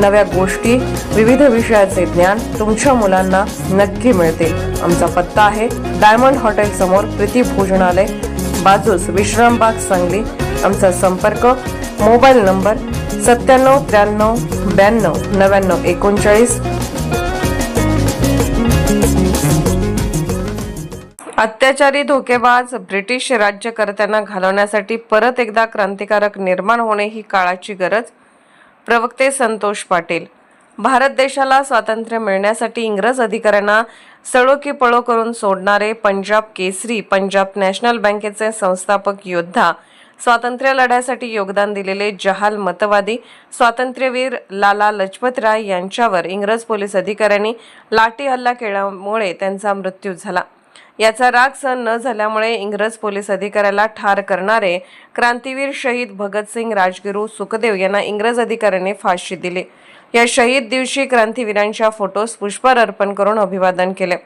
नव्या गोष्टी विविध विषयाचे ज्ञान तुमच्या मुलांना नक्की मिळतील आमचा पत्ता आहे डायमंड हॉटेल समोर प्रीती भोजनालय बाजूस विश्रामबाग सांगली. आमचा संपर्क मोबाईल नंबर सत्त्याण्णव त्र्याण्णव ब्याण्णव नव्याण्णव एकोणचाळीस. अत्याचारी धोकेबाज ब्रिटिश राज्यकर्त्यांना घालवण्यासाठी परत एकदा क्रांतिकारक निर्माण होणे ही काळाची गरज प्रवक्ते संतोष पाटील. भारत देशाला स्वातंत्र्य मिळण्यासाठी इंग्रज अधिकाऱ्यांना सळो की पळो करून सोडणारे पंजाब केसरी पंजाब नॅशनल बँकेचे संस्थापक योद्धा स्वातंत्र्य लढ्यासाठी योगदान दिलेले जहाल मतवादी स्वातंत्र्यवीर लाला लजपतराय यांच्यावर इंग्रज पोलीस अधिकाऱ्यांनी लाठी हल्ला केल्यामुळे त्यांचा मृत्यू झाला. याचा राग सहन न झाल्यामुळे इंग्रज पोलीस अधिकाऱ्याला ठार करणारे क्रांतीवीर शहीद भगतसिंग राजगुरू सुखदेव यांना इंग्रज अधिकाऱ्याने फाशी दिली. या शहीद दिवशी क्रांतीवीरांच्या फोटोस पुष्पार अर्पण करून अभिवादन केले.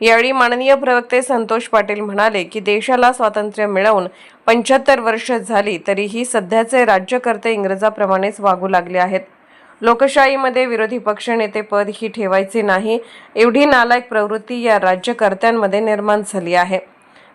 यावेळी माननीय प्रवक्ते संतोष पाटील म्हणाले की देशाला स्वातंत्र्य मिळवून पंच्याहत्तर वर्ष झाली तरीही सध्याचे राज्यकर्ते इंग्रजाप्रमाणेच वागू लागले आहेत. लोकशाहीमध्ये विरोधी पक्षनेते पद ही ठेवायचे नाही. एवढी नालायक प्रवृत्ती या राज्यकर्त्यांमध्ये निर्माण झाली आहे.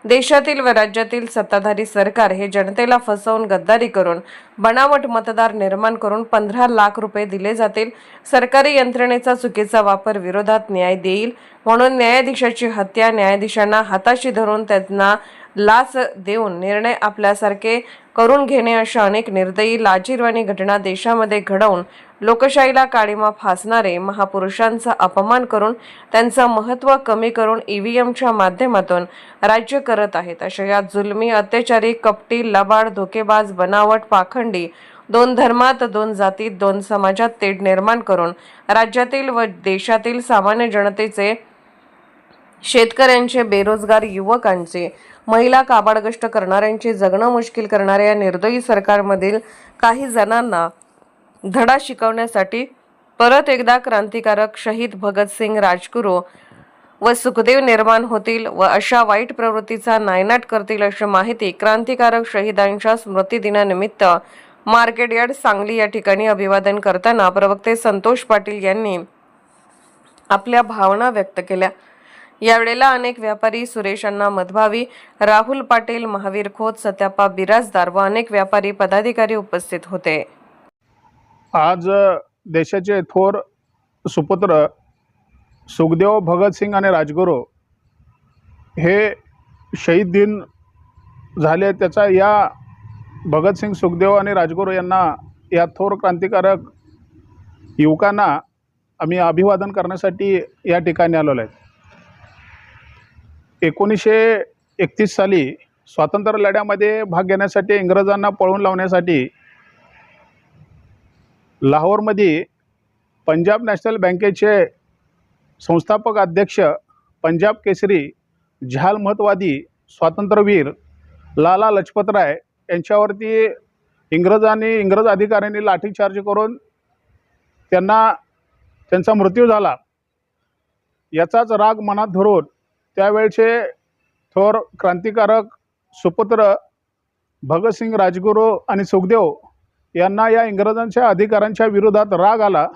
देशातील व राज्यातील सत्ताधारी सरकार हे जनतेला फसवून गद्दारी करून बनावट मतदार निर्माण करून पंधरा लाख रुपये दिले जातील. सरकारी यंत्रणेचा चुकीचा वापर विरोधात न्याय देईल. म्हणून न्यायाधीशाची हत्या न्यायाधीशांना हाताशी धरून त्यांना लाच देऊन निर्णय आपल्यासारखे करून घेणे अशा अनेक निर्दयी लाजीरवाणी घटना देशामध्ये घडवून लोकशाहीला काळीमा फासणारे महापुरुषांचा अपमान करून त्यांचं महत्त्व कमी करून ईव्हीएमच्या माध्यमातून राज्य करत आहेत. अशा या जुलमी अत्याचारी कपटी लबाड धोकेबाज बनावट पाखंडी दोन धर्मात दोन जातीत दोन समाजात तेढ निर्माण करून राज्यातील व देशातील सामान्य जनतेचे शेतकऱ्यांचे बेरोजगार युवकांचे महिला काबाडगष्ट करणाऱ्यांचे जगणं मुश्किल करणाऱ्या या निर्दयी सरकारमधील काही जणांना धडा शिकवण्यासाठी परत एकदा क्रांतिकारक शहीद भगतसिंग राजगुरू व सुखदेव निर्माण होतील व अशा वाईट प्रवृत्तीचा नायनाट करतील अशी माहिती क्रांतिकारक शहीदांच्या स्मृतिदिनानिमित्त मार्केट यार्ड सांगली या ठिकाणी अभिवादन करताना प्रवक्ते संतोष पाटील यांनी आपल्या भावना व्यक्त केल्या. यावेळेला अनेक व्यापारी सुरेशांना मधभावी राहुल पाटील महावीर खोत सत्यापा बिराजदार व अनेक व्यापारी पदाधिकारी उपस्थित होते. आज देशाचे थोर सुपुत्र सुखदेव भगतसिंग आणि राजगुरू हे शहीद दिन झाले. त्याचा या भगतसिंग सुखदेव आणि राजगुरू यांना या थोर क्रांतिकारक युवकांना आम्ही अभिवादन करण्यासाठी या ठिकाणी आलेलो आहेत एकोणीसशे एकतीस साली स्वातंत्र्य लढ्यामध्ये भाग घेण्यासाठी इंग्रजांना पळून लावण्यासाठी लाहोरमध्ये पंजाब नॅशनल बँकेचे संस्थापक अध्यक्ष पंजाब केसरी झाल महत्वादी स्वातंत्र्यवीर लाला लजपतराय यांच्यावरती इंग्रजांनी इंग्रज अधिकाऱ्यांनी लाठीचार्ज करून त्यांना त्यांचा मृत्यू झाला. याचाच राग मनात धरून त्यावेळचे थोर क्रांतिकारक सुपुत्र भगतसिंग राजगुरू आणि सुखदेव यांना या इंग्रजांच्या अधिकाऱ्यांच्या विरोधात राग आला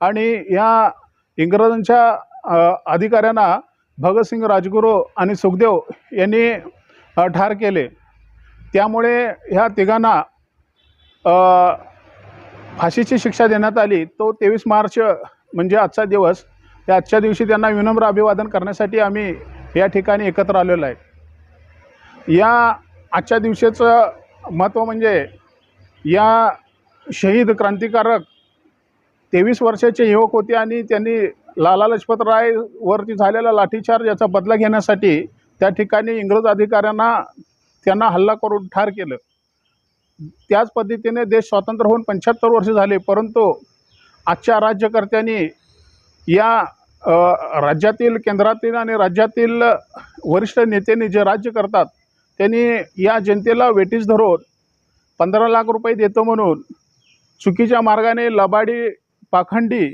आणि या इंग्रजांच्या अधिकाऱ्यांना भगतसिंग राजगुरू आणि सुखदेव यांनी ठार केले. त्यामुळे ह्या तिघांना फाशीची शिक्षा देण्यात आली. तो तेवीस मार्च म्हणजे आजचा दिवस त्या आजच्या दिवशी त्यांना विनम्र अभिवादन करण्यासाठी आम्ही या ठिकाणी एकत्र आलेलो आहे. या आजच्या दिवशीचं महत्त्व म्हणजे या शहीद क्रांतिकारक तेवीस वर्षाचे युवक होते आणि त्यांनी लाला लजपत रायवरती झालेला लाठीचार्ज याचा बदला घेण्यासाठी त्या ठिकाणी इंग्रज अधिकाऱ्यांना त्यांना हल्ला करून ठार केलं. त्याच पद्धतीने देश स्वतंत्र होऊन पंच्याहत्तर वर्ष झाले परंतु आजच्या राज्यकर्त्यांनी या राज्यातील केंद्रातील आणि राज्यातील वरिष्ठ नेत्यांनी जे राज्य करतात त्यांनी या जनतेला वेटीस धरून पंधरा लाख रुपये देतो म्हणून चुकीच्या मार्गाने लबाडी पाखंडी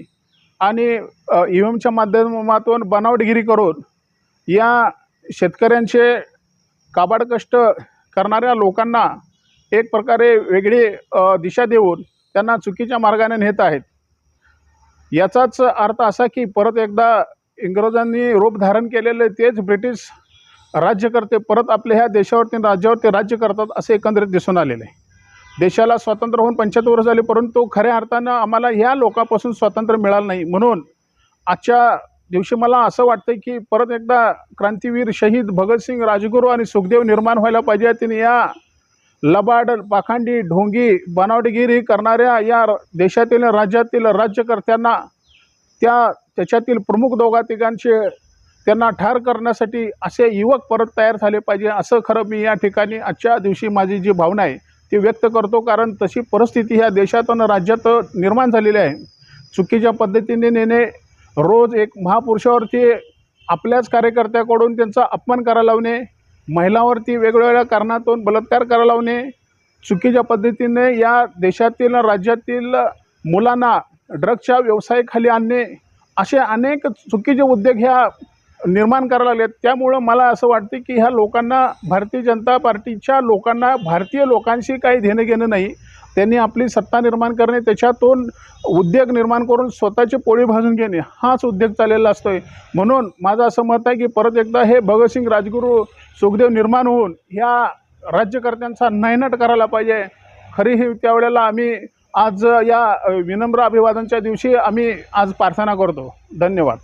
आणि ई एमच्या माध्यमातून बनावटगिरी करून या शेतकऱ्यांचे काबाड कष्ट करणाऱ्या लोकांना एक प्रकारे वेगळी दिशा देऊन त्यांना चुकीच्या मार्गाने नेत आहेत. याचाच अर्थ असा की परत एकदा इंग्रजांनी रूप धारण केलेले तेच ब्रिटिश राज्यकर्ते परत आपल्या ह्या देशावरती राज्यावरती राज्य करतात असे एकंदरीत दिसून आलेले आहे. देशाला स्वातंत्र्य होऊन पंच्याहत्तर वर्ष झाले परंतु खऱ्या अर्थानं आम्हाला ह्या लोकापासून स्वातंत्र्य मिळालं नाही. म्हणून आजच्या दिवशी मला असं वाटतं की परत एकदा क्रांतीवीर शहीद भगतसिंग राजगुरू आणि सुखदेव निर्माण व्हायला पाहिजे. त्यांनी या लबाड पाखंडी ढोंगी बनावटगिरी करणाऱ्या या देशातील राज्यातील राज्यकर्त्यांना त्या त्याच्यातील प्रमुख दोघा तिघांचे त्यांना ठार करण्यासाठी असे युवक परत तयार झाले पाहिजे असं खरं मी या ठिकाणी आजच्या दिवशी माझी जी भावना आहे. ती व्यक्त करतो कारण तशी परिस्थिती ह्या देशात आणि राज्यात निर्माण झालेली आहे. चुकीच्या पद्धतीने नेणे रोज एक महापुरुषावरती आपल्याच कार्यकर्त्याकडून त्यांचा अपमान करायला लावणे महिलांवरती वेगवेगळ्या कारणातून बलात्कार करायला लावणे चुकीच्या पद्धतीने या देशातील राज्यातील मुलांना ड्रग्सच्या व्यवसायाखाली आणणे असे अनेक चुकीचे उद्योग ह्या निर्माण करायला लागलेत त्यामुळं मला असं वाटते की ह्या लोकांना भारतीय जनता पार्टीच्या लोकांना भारतीय लोकांशी काही घेणं घेणं नाही. त्यांनी आपली सत्ता निर्माण करणे त्याच्यातून उद्योग निर्माण करून स्वतःची पोळी भाजून घेणे हाच उद्योग चाललेला असतो आहे म्हणून माझं असं मत आहे की परत एकदा हे भगतसिंग राजगुरू सुखदेव निर्माण होऊन ह्या राज्यकर्त्यांचा नायनाट करायला पाहिजे. खरी ही त्यावेळेला आम्ही आज या विनम्र अभिवादनच्या दिवशी आम्ही आज प्रार्थना करतो. धन्यवाद.